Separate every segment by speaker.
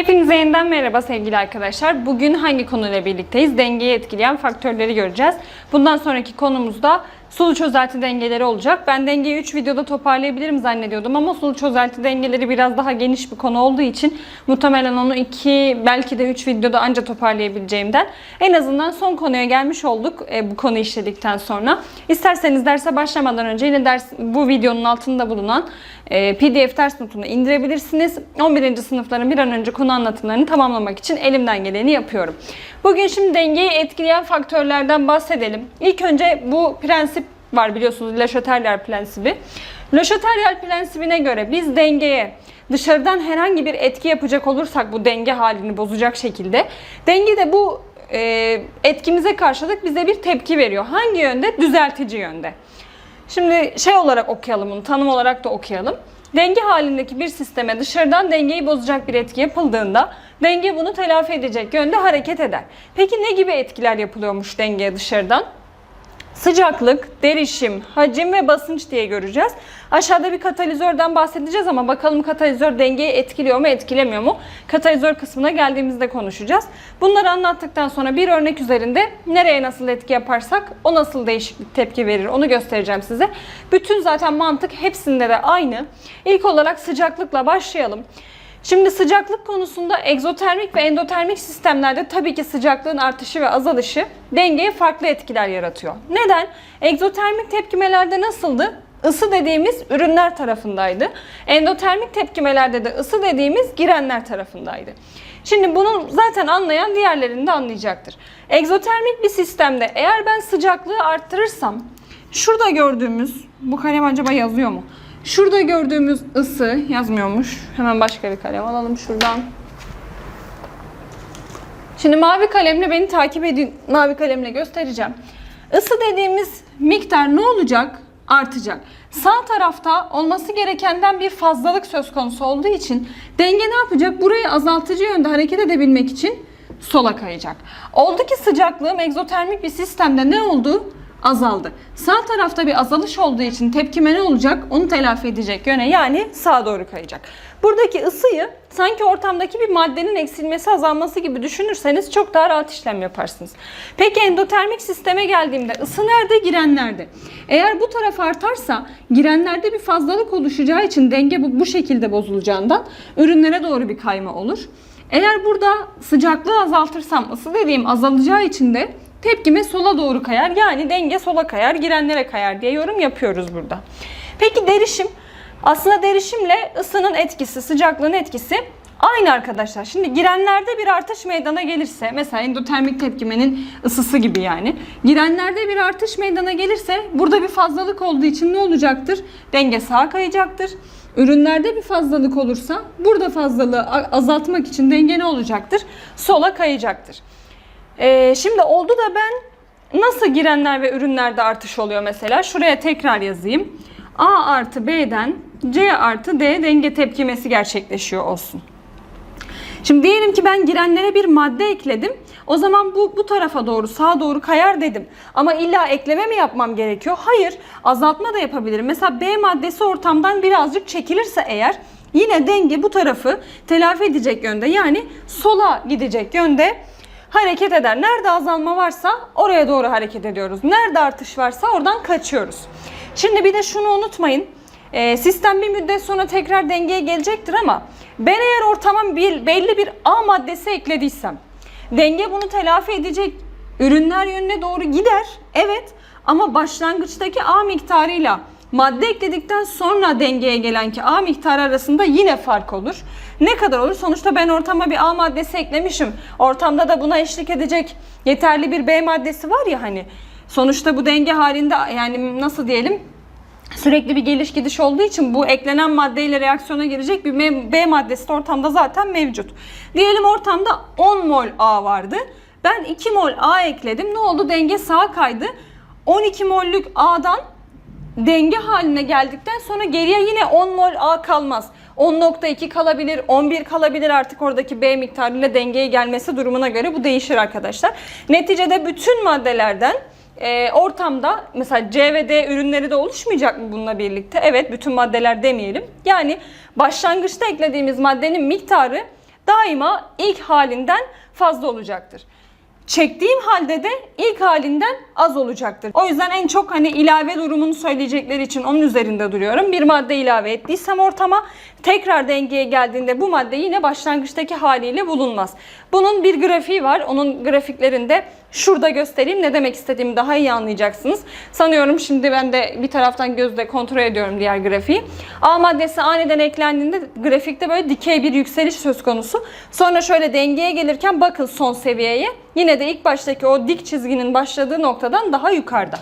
Speaker 1: Hepinize yeniden merhaba sevgili arkadaşlar. Bugün hangi konuyla birlikteyiz? Dengeyi etkileyen faktörleri göreceğiz. Bundan sonraki konumuzda sulu çözelti dengeleri olacak. Ben dengeyi 3 videoda toparlayabilirim zannediyordum ama sulu çözelti dengeleri biraz daha geniş bir konu olduğu için muhtemelen onu 2 belki de 3 videoda anca toparlayabileceğimden en azından son konuya gelmiş olduk e, bu konu işledikten sonra. İsterseniz derse başlamadan önce yine ders bu videonun altında bulunan e, PDF ders notunu indirebilirsiniz. 11. sınıfların bir an önce konu anlatımlarını tamamlamak için elimden geleni yapıyorum. Bugün şimdi dengeyi etkileyen faktörlerden bahsedelim. İlk önce bu prensip var biliyorsunuz Le Chatelier prensibi. Le Chatelier prensibine göre biz dengeye dışarıdan herhangi bir etki yapacak olursak bu denge halini bozacak şekilde denge de bu e, etkimize karşılık bize bir tepki veriyor. Hangi yönde? Düzeltici yönde. Şimdi şey olarak okuyalım bunu, tanım olarak da okuyalım. Denge halindeki bir sisteme dışarıdan dengeyi bozacak bir etki yapıldığında denge bunu telafi edecek yönde hareket eder. Peki ne gibi etkiler yapılıyormuş dengeye dışarıdan? Sıcaklık, derişim, hacim ve basınç diye göreceğiz. Aşağıda bir katalizörden bahsedeceğiz ama bakalım katalizör dengeyi etkiliyor mu etkilemiyor mu? Katalizör kısmına geldiğimizde konuşacağız. Bunları anlattıktan sonra bir örnek üzerinde nereye nasıl etki yaparsak o nasıl değişiklik tepki verir onu göstereceğim size. Bütün zaten mantık hepsinde de aynı. İlk olarak sıcaklıkla başlayalım. Şimdi sıcaklık konusunda egzotermik ve endotermik sistemlerde tabii ki sıcaklığın artışı ve azalışı dengeye farklı etkiler yaratıyor. Neden? Egzotermik tepkimelerde nasıldı? Isı dediğimiz ürünler tarafındaydı. Endotermik tepkimelerde de ısı dediğimiz girenler tarafındaydı. Şimdi bunu zaten anlayan diğerlerini de anlayacaktır. Egzotermik bir sistemde eğer ben sıcaklığı arttırırsam şurada gördüğümüz bu kalem acaba yazıyor mu? Şurada gördüğümüz ısı yazmıyormuş. Hemen başka bir kalem alalım şuradan. Şimdi mavi kalemle beni takip edin. Mavi kalemle göstereceğim. Isı dediğimiz miktar ne olacak? Artacak. Sağ tarafta olması gerekenden bir fazlalık söz konusu olduğu için denge ne yapacak? Burayı azaltıcı yönde hareket edebilmek için sola kayacak. Oldu ki sıcaklığım egzotermik bir sistemde ne oldu? Azaldı. Sağ tarafta bir azalış olduğu için tepkime ne olacak? Onu telafi edecek yöne yani sağa doğru kayacak. Buradaki ısıyı sanki ortamdaki bir maddenin eksilmesi azalması gibi düşünürseniz çok daha rahat işlem yaparsınız. Peki endotermik sisteme geldiğimde ısı nerede? Girenlerde. Eğer bu taraf artarsa girenlerde bir fazlalık oluşacağı için denge bu, bu şekilde bozulacağından ürünlere doğru bir kayma olur. Eğer burada sıcaklığı azaltırsam ısı dediğim azalacağı için de tepkime sola doğru kayar. Yani denge sola kayar, girenlere kayar diye yorum yapıyoruz burada. Peki derişim? Aslında derişimle ısının etkisi, sıcaklığın etkisi aynı arkadaşlar. Şimdi girenlerde bir artış meydana gelirse, mesela endotermik tepkimenin ısısı gibi yani. Girenlerde bir artış meydana gelirse burada bir fazlalık olduğu için ne olacaktır? Denge sağa kayacaktır. Ürünlerde bir fazlalık olursa burada fazlalığı azaltmak için denge ne olacaktır? Sola kayacaktır. Ee, şimdi oldu da ben nasıl girenler ve ürünlerde artış oluyor mesela? Şuraya tekrar yazayım. A artı B'den C artı D denge tepkimesi gerçekleşiyor olsun. Şimdi diyelim ki ben girenlere bir madde ekledim. O zaman bu bu tarafa doğru sağa doğru kayar dedim. Ama illa ekleme mi yapmam gerekiyor? Hayır. Azaltma da yapabilirim. Mesela B maddesi ortamdan birazcık çekilirse eğer yine denge bu tarafı telafi edecek yönde yani sola gidecek yönde hareket eder. Nerede azalma varsa oraya doğru hareket ediyoruz. Nerede artış varsa oradan kaçıyoruz. Şimdi bir de şunu unutmayın. E, sistem bir müddet sonra tekrar dengeye gelecektir ama ben eğer ortama bir, belli bir A maddesi eklediysem denge bunu telafi edecek ürünler yönüne doğru gider. Evet ama başlangıçtaki A miktarıyla madde ekledikten sonra dengeye gelen ki A miktarı arasında yine fark olur. Ne kadar olur? Sonuçta ben ortama bir A maddesi eklemişim. Ortamda da buna eşlik edecek yeterli bir B maddesi var ya hani. Sonuçta bu denge halinde yani nasıl diyelim sürekli bir geliş gidiş olduğu için bu eklenen maddeyle reaksiyona girecek bir B maddesi de ortamda zaten mevcut. Diyelim ortamda 10 mol A vardı. Ben 2 mol A ekledim. Ne oldu? Denge sağa kaydı. 12 mollük A'dan denge haline geldikten sonra geriye yine 10 mol A kalmaz. 10.2 kalabilir, 11 kalabilir artık oradaki B miktarıyla dengeye gelmesi durumuna göre bu değişir arkadaşlar. Neticede bütün maddelerden e, ortamda mesela C ve D ürünleri de oluşmayacak mı bununla birlikte? Evet bütün maddeler demeyelim. Yani başlangıçta eklediğimiz maddenin miktarı daima ilk halinden fazla olacaktır. Çektiğim halde de ilk halinden az olacaktır. O yüzden en çok hani ilave durumunu söyleyecekleri için onun üzerinde duruyorum. Bir madde ilave ettiysem ortama tekrar dengeye geldiğinde bu madde yine başlangıçtaki haliyle bulunmaz. Bunun bir grafiği var. Onun grafiklerinde şurada göstereyim. Ne demek istediğimi daha iyi anlayacaksınız. Sanıyorum şimdi ben de bir taraftan gözle kontrol ediyorum diğer grafiği. A maddesi aniden eklendiğinde grafikte böyle dikey bir yükseliş söz konusu. Sonra şöyle dengeye gelirken bakın son seviyeye. Yine de ilk baştaki o dik çizginin başladığı noktadan daha yukarıda.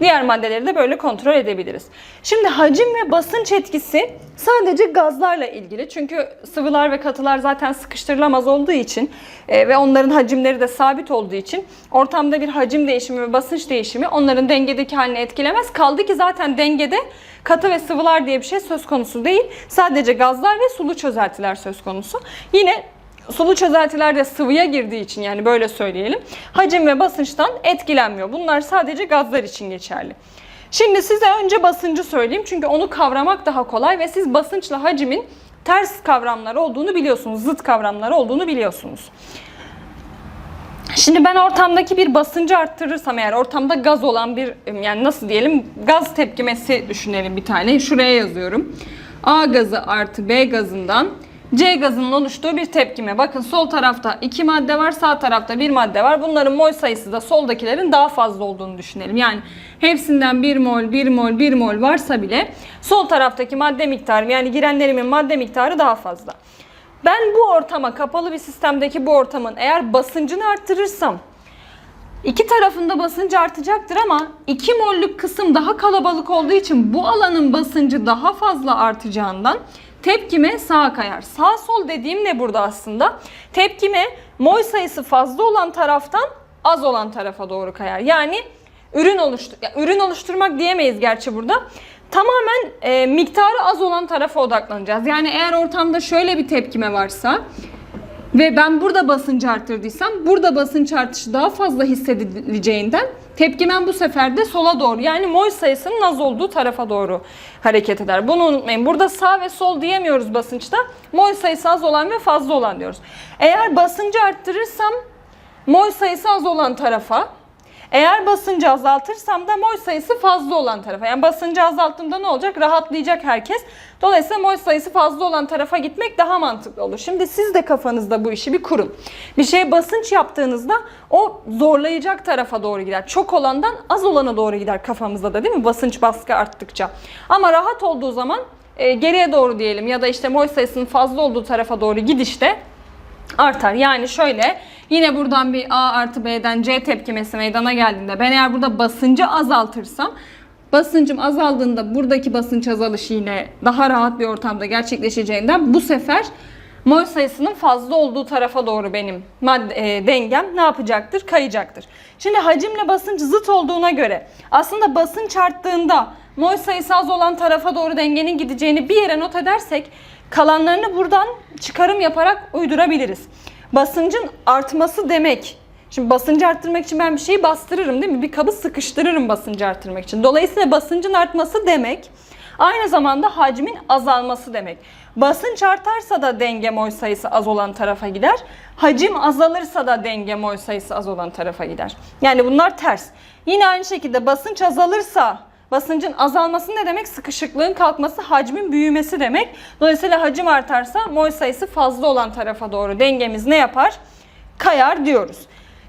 Speaker 1: Diğer maddeleri de böyle kontrol edebiliriz. Şimdi hacim ve basınç etkisi sadece gazlarla ilgili. Çünkü sıvılar ve katılar zaten sıkıştırılamaz olduğu için e, ve onların hacimleri de sabit olduğu için ortamda bir hacim değişimi ve basınç değişimi onların dengedeki halini etkilemez. Kaldı ki zaten dengede katı ve sıvılar diye bir şey söz konusu değil. Sadece gazlar ve sulu çözeltiler söz konusu. Yine Sulu çözeltiler de sıvıya girdiği için yani böyle söyleyelim. Hacim ve basınçtan etkilenmiyor. Bunlar sadece gazlar için geçerli. Şimdi size önce basıncı söyleyeyim çünkü onu kavramak daha kolay ve siz basınçla hacimin ters kavramlar olduğunu biliyorsunuz. Zıt kavramlar olduğunu biliyorsunuz. Şimdi ben ortamdaki bir basıncı arttırırsam eğer ortamda gaz olan bir yani nasıl diyelim gaz tepkimesi düşünelim bir tane. Şuraya yazıyorum. A gazı artı B gazından C gazının oluştuğu bir tepkime. Bakın sol tarafta iki madde var, sağ tarafta bir madde var. Bunların mol sayısı da soldakilerin daha fazla olduğunu düşünelim. Yani hepsinden 1 mol, 1 mol, 1 mol varsa bile sol taraftaki madde miktarı yani girenlerimin madde miktarı daha fazla. Ben bu ortama, kapalı bir sistemdeki bu ortamın eğer basıncını arttırırsam İki tarafında basıncı artacaktır ama 2 mollük kısım daha kalabalık olduğu için bu alanın basıncı daha fazla artacağından tepkime sağa kayar. Sağ sol dediğim ne burada aslında? Tepkime mol sayısı fazla olan taraftan az olan tarafa doğru kayar. Yani ürün oluştur ya, ürün oluşturmak diyemeyiz gerçi burada. Tamamen e, miktarı az olan tarafa odaklanacağız. Yani eğer ortamda şöyle bir tepkime varsa ve ben burada basıncı arttırdıysam burada basınç artışı daha fazla hissedileceğinden tepkimen bu sefer de sola doğru yani mol sayısının az olduğu tarafa doğru hareket eder. Bunu unutmayın. Burada sağ ve sol diyemiyoruz basınçta. Mol sayısı az olan ve fazla olan diyoruz. Eğer basıncı arttırırsam mol sayısı az olan tarafa eğer basıncı azaltırsam da mol sayısı fazla olan tarafa. Yani basıncı azalttığımda ne olacak? Rahatlayacak herkes. Dolayısıyla mol sayısı fazla olan tarafa gitmek daha mantıklı olur. Şimdi siz de kafanızda bu işi bir kurun. Bir şeye basınç yaptığınızda o zorlayacak tarafa doğru gider. Çok olandan az olana doğru gider kafamızda da değil mi? Basınç baskı arttıkça. Ama rahat olduğu zaman e, geriye doğru diyelim ya da işte mol sayısının fazla olduğu tarafa doğru gidişte artar. Yani şöyle yine buradan bir A artı B'den C tepkimesi meydana geldiğinde ben eğer burada basıncı azaltırsam basıncım azaldığında buradaki basınç azalışı yine daha rahat bir ortamda gerçekleşeceğinden bu sefer mol sayısının fazla olduğu tarafa doğru benim madde, e, dengem ne yapacaktır? Kayacaktır. Şimdi hacimle basınç zıt olduğuna göre aslında basınç arttığında mol sayısı az olan tarafa doğru dengenin gideceğini bir yere not edersek kalanlarını buradan çıkarım yaparak uydurabiliriz. Basıncın artması demek Şimdi basıncı arttırmak için ben bir şeyi bastırırım değil mi? Bir kabı sıkıştırırım basıncı arttırmak için. Dolayısıyla basıncın artması demek aynı zamanda hacmin azalması demek. Basınç artarsa da denge mol sayısı az olan tarafa gider. Hacim azalırsa da denge mol sayısı az olan tarafa gider. Yani bunlar ters. Yine aynı şekilde basınç azalırsa Basıncın azalması ne demek? Sıkışıklığın kalkması, hacmin büyümesi demek. Dolayısıyla hacim artarsa mol sayısı fazla olan tarafa doğru dengemiz ne yapar? Kayar diyoruz.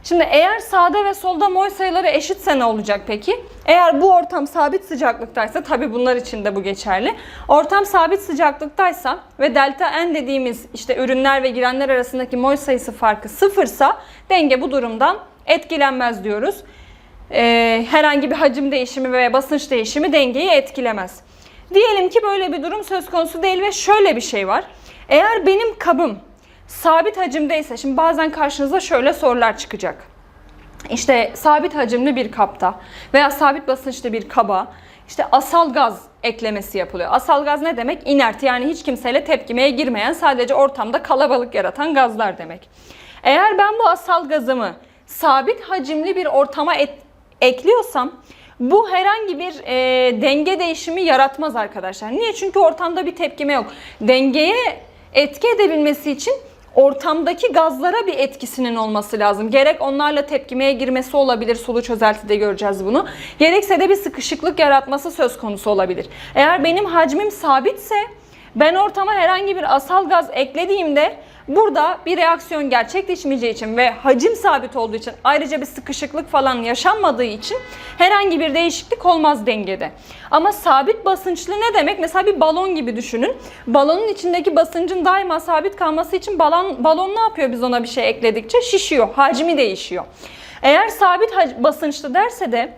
Speaker 1: Şimdi eğer sağda ve solda mol sayıları eşitse ne olacak peki? Eğer bu ortam sabit sıcaklıktaysa tabi bunlar için de bu geçerli. Ortam sabit sıcaklıktaysa ve delta n dediğimiz işte ürünler ve girenler arasındaki mol sayısı farkı sıfırsa denge bu durumdan etkilenmez diyoruz. Ee, herhangi bir hacim değişimi veya basınç değişimi dengeyi etkilemez. Diyelim ki böyle bir durum söz konusu değil ve şöyle bir şey var. Eğer benim kabım sabit hacimdeyse, şimdi bazen karşınıza şöyle sorular çıkacak. İşte sabit hacimli bir kapta veya sabit basınçlı bir kaba işte asal gaz eklemesi yapılıyor. Asal gaz ne demek? İnert yani hiç kimseyle tepkimeye girmeyen sadece ortamda kalabalık yaratan gazlar demek. Eğer ben bu asal gazımı sabit hacimli bir ortama et, ekliyorsam bu herhangi bir e, denge değişimi yaratmaz arkadaşlar. Niye? Çünkü ortamda bir tepkime yok. Dengeye etki edebilmesi için ortamdaki gazlara bir etkisinin olması lazım. Gerek onlarla tepkimeye girmesi olabilir. Sulu çözeltide göreceğiz bunu. Gerekse de bir sıkışıklık yaratması söz konusu olabilir. Eğer benim hacmim sabitse ben ortama herhangi bir asal gaz eklediğimde burada bir reaksiyon gerçekleşmeyeceği için ve hacim sabit olduğu için ayrıca bir sıkışıklık falan yaşanmadığı için herhangi bir değişiklik olmaz dengede. Ama sabit basınçlı ne demek? Mesela bir balon gibi düşünün. Balonun içindeki basıncın daima sabit kalması için balon, balon ne yapıyor biz ona bir şey ekledikçe? Şişiyor, hacmi değişiyor. Eğer sabit basınçlı derse de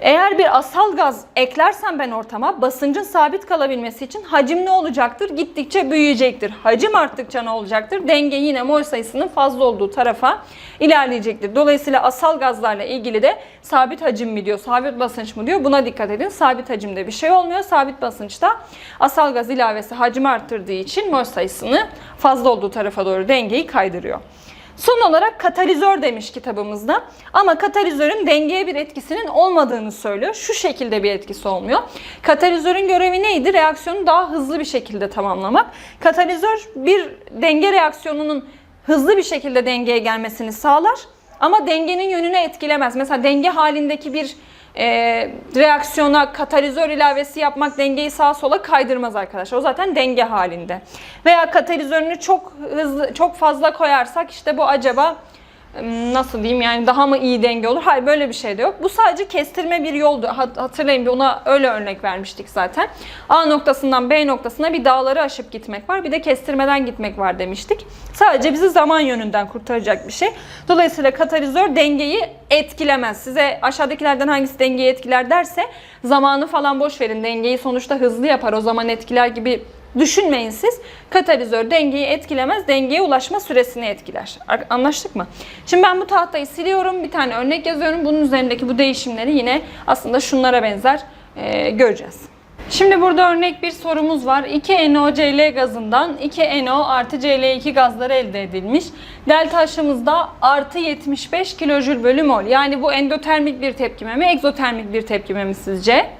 Speaker 1: eğer bir asal gaz eklersem ben ortama basıncın sabit kalabilmesi için hacim ne olacaktır? Gittikçe büyüyecektir. Hacim arttıkça ne olacaktır? Denge yine mol sayısının fazla olduğu tarafa ilerleyecektir. Dolayısıyla asal gazlarla ilgili de sabit hacim mi diyor, sabit basınç mı diyor? Buna dikkat edin. Sabit hacimde bir şey olmuyor. Sabit basınçta asal gaz ilavesi hacmi arttırdığı için mol sayısını fazla olduğu tarafa doğru dengeyi kaydırıyor. Son olarak katalizör demiş kitabımızda. Ama katalizörün dengeye bir etkisinin olmadığını söylüyor. Şu şekilde bir etkisi olmuyor. Katalizörün görevi neydi? Reaksiyonu daha hızlı bir şekilde tamamlamak. Katalizör bir denge reaksiyonunun hızlı bir şekilde dengeye gelmesini sağlar. Ama dengenin yönünü etkilemez. Mesela denge halindeki bir e, reaksiyona katalizör ilavesi yapmak dengeyi sağa sola kaydırmaz arkadaşlar. O zaten denge halinde. Veya katalizörünü çok hızlı, çok fazla koyarsak işte bu acaba nasıl diyeyim yani daha mı iyi denge olur? Hayır böyle bir şey de yok. Bu sadece kestirme bir yoldu. Hat- Hatırlayın bir ona öyle örnek vermiştik zaten. A noktasından B noktasına bir dağları aşıp gitmek var. Bir de kestirmeden gitmek var demiştik. Sadece bizi zaman yönünden kurtaracak bir şey. Dolayısıyla katalizör dengeyi etkilemez. Size aşağıdakilerden hangisi dengeyi etkiler derse zamanı falan boş verin. Dengeyi sonuçta hızlı yapar. O zaman etkiler gibi Düşünmeyin siz. Katalizör dengeyi etkilemez, dengeye ulaşma süresini etkiler. Anlaştık mı? Şimdi ben bu tahtayı siliyorum, bir tane örnek yazıyorum. Bunun üzerindeki bu değişimleri yine aslında şunlara benzer e, göreceğiz. Şimdi burada örnek bir sorumuz var. 2NOCl gazından 2NO artı Cl2 gazları elde edilmiş. Delta aşımızda artı 75 kilojül bölü mol. Yani bu endotermik bir tepkime mi, egzotermik bir tepkime mi sizce?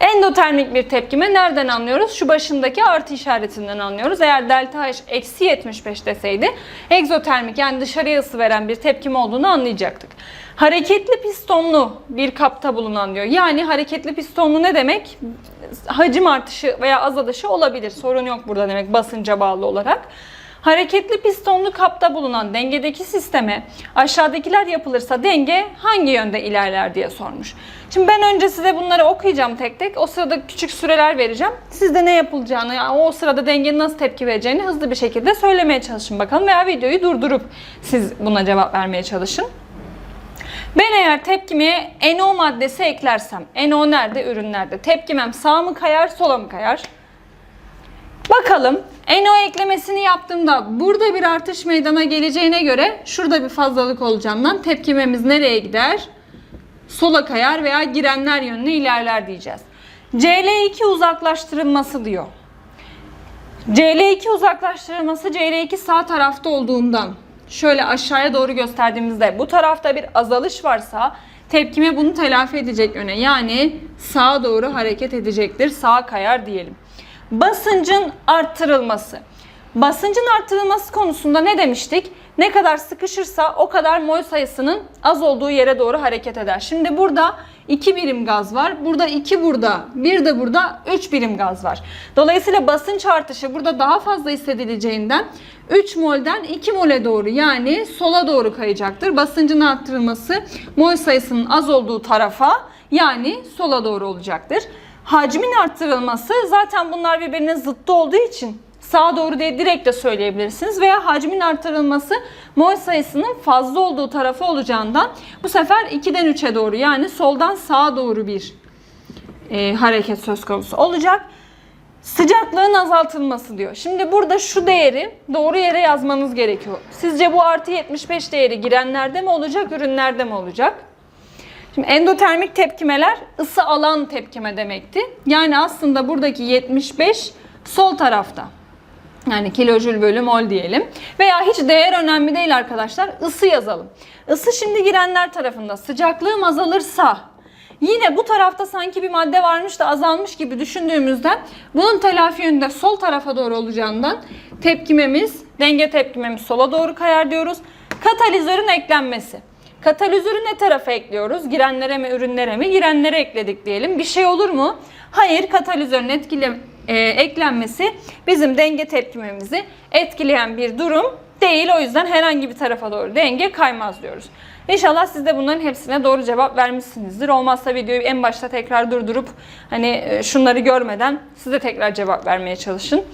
Speaker 1: Endotermik bir tepkime nereden anlıyoruz? Şu başındaki artı işaretinden anlıyoruz. Eğer delta H eksi 75 deseydi egzotermik yani dışarıya ısı veren bir tepkime olduğunu anlayacaktık. Hareketli pistonlu bir kapta bulunan diyor. Yani hareketli pistonlu ne demek? Hacim artışı veya azalışı olabilir. Sorun yok burada demek basınca bağlı olarak. Hareketli pistonlu kapta bulunan dengedeki sisteme aşağıdakiler yapılırsa denge hangi yönde ilerler diye sormuş. Şimdi ben önce size bunları okuyacağım tek tek. O sırada küçük süreler vereceğim. Siz de ne yapılacağını, yani o sırada dengenin nasıl tepki vereceğini hızlı bir şekilde söylemeye çalışın bakalım. Veya videoyu durdurup siz buna cevap vermeye çalışın. Ben eğer tepkimeye NO maddesi eklersem, NO nerede, ürünlerde? Tepkimem sağ mı kayar, sola mı kayar? Bakalım NO eklemesini yaptığımda burada bir artış meydana geleceğine göre şurada bir fazlalık olacağından tepkimemiz nereye gider? Sola kayar veya girenler yönüne ilerler diyeceğiz. CL2 uzaklaştırılması diyor. CL2 uzaklaştırılması CL2 sağ tarafta olduğundan şöyle aşağıya doğru gösterdiğimizde bu tarafta bir azalış varsa tepkime bunu telafi edecek yöne yani sağa doğru hareket edecektir. Sağa kayar diyelim. Basıncın arttırılması. Basıncın arttırılması konusunda ne demiştik? Ne kadar sıkışırsa o kadar mol sayısının az olduğu yere doğru hareket eder. Şimdi burada 2 birim gaz var. Burada 2 burada, 1 de burada 3 birim gaz var. Dolayısıyla basınç artışı burada daha fazla hissedileceğinden 3 molden 2 mole doğru yani sola doğru kayacaktır. Basıncın arttırılması mol sayısının az olduğu tarafa yani sola doğru olacaktır. Hacmin arttırılması zaten bunlar birbirinin zıttı olduğu için sağa doğru diye direkt de söyleyebilirsiniz. Veya hacmin artırılması mol sayısının fazla olduğu tarafı olacağından bu sefer 2'den 3'e doğru yani soldan sağa doğru bir e, hareket söz konusu olacak. Sıcaklığın azaltılması diyor. Şimdi burada şu değeri doğru yere yazmanız gerekiyor. Sizce bu artı 75 değeri girenlerde mi olacak, ürünlerde mi olacak? Şimdi endotermik tepkimeler ısı alan tepkime demekti. Yani aslında buradaki 75 sol tarafta. Yani kilojül bölü mol diyelim. Veya hiç değer önemli değil arkadaşlar. Isı yazalım. Isı şimdi girenler tarafında. Sıcaklığım azalırsa yine bu tarafta sanki bir madde varmış da azalmış gibi düşündüğümüzden bunun telafi yönü de sol tarafa doğru olacağından tepkimemiz, denge tepkimemiz sola doğru kayar diyoruz. Katalizörün eklenmesi. Katalizörü ne tarafa ekliyoruz? Girenlere mi, ürünlere mi? Girenlere ekledik diyelim. Bir şey olur mu? Hayır, katalizörün etkile, e, eklenmesi bizim denge tepkimemizi etkileyen bir durum değil. O yüzden herhangi bir tarafa doğru denge kaymaz diyoruz. İnşallah siz de bunların hepsine doğru cevap vermişsinizdir. Olmazsa videoyu en başta tekrar durdurup hani e, şunları görmeden siz de tekrar cevap vermeye çalışın.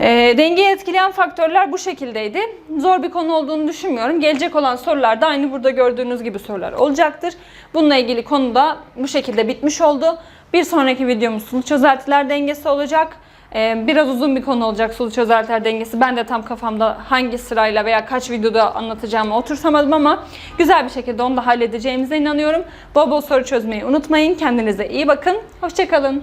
Speaker 1: E, dengeyi etkileyen faktörler bu şekildeydi. Zor bir konu olduğunu düşünmüyorum. Gelecek olan sorular da aynı burada gördüğünüz gibi sorular olacaktır. Bununla ilgili konu da bu şekilde bitmiş oldu. Bir sonraki videomuz sulu çözeltiler dengesi olacak. Ee, biraz uzun bir konu olacak sulu çözeltiler dengesi. Ben de tam kafamda hangi sırayla veya kaç videoda anlatacağımı otursamadım ama güzel bir şekilde onu da halledeceğimize inanıyorum. Bol bol soru çözmeyi unutmayın. Kendinize iyi bakın. Hoşçakalın.